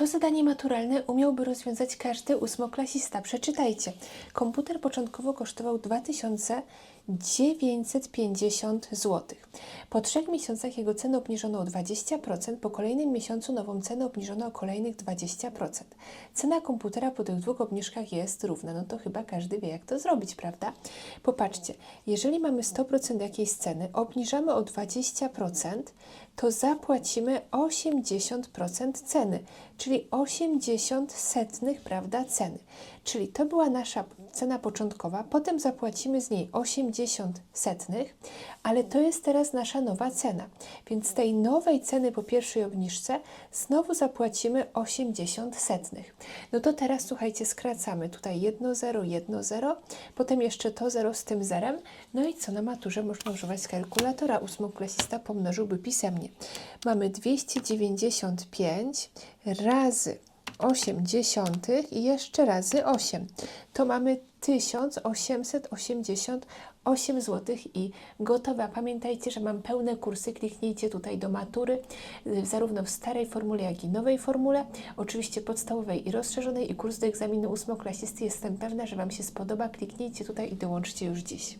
To zadanie maturalne umiałby rozwiązać każdy ósmoklasista. Przeczytajcie. Komputer początkowo kosztował 2950 zł. Po trzech miesiącach jego cenę obniżono o 20%, po kolejnym miesiącu nową cenę obniżono o kolejnych 20%. Cena komputera po tych dwóch obniżkach jest równa. No to chyba każdy wie, jak to zrobić, prawda? Popatrzcie, jeżeli mamy 100% jakiejś ceny, obniżamy o 20%, to zapłacimy 80% ceny, czyli 80 setnych, prawda, ceny. Czyli to była nasza cena początkowa, potem zapłacimy z niej 80 setnych, ale to jest teraz nasza nowa cena. Więc z tej nowej ceny po pierwszej obniżce znowu zapłacimy 80 setnych. No to teraz słuchajcie, skracamy tutaj 1 0, 1 0, potem jeszcze to 0 z tym zerem. No i co na maturze można używać kalkulatora? Ósmoklasista pomnożyłby pisemnie. Mamy 295 razy 8 dziesiątych i jeszcze razy 8. To mamy 1888 zł i gotowe. Pamiętajcie, że mam pełne kursy. Kliknijcie tutaj do matury, y, zarówno w starej formule, jak i nowej formule. Oczywiście podstawowej i rozszerzonej i kurs do egzaminu ósmoklasisty. Jestem pewna, że Wam się spodoba. Kliknijcie tutaj i dołączcie już dziś.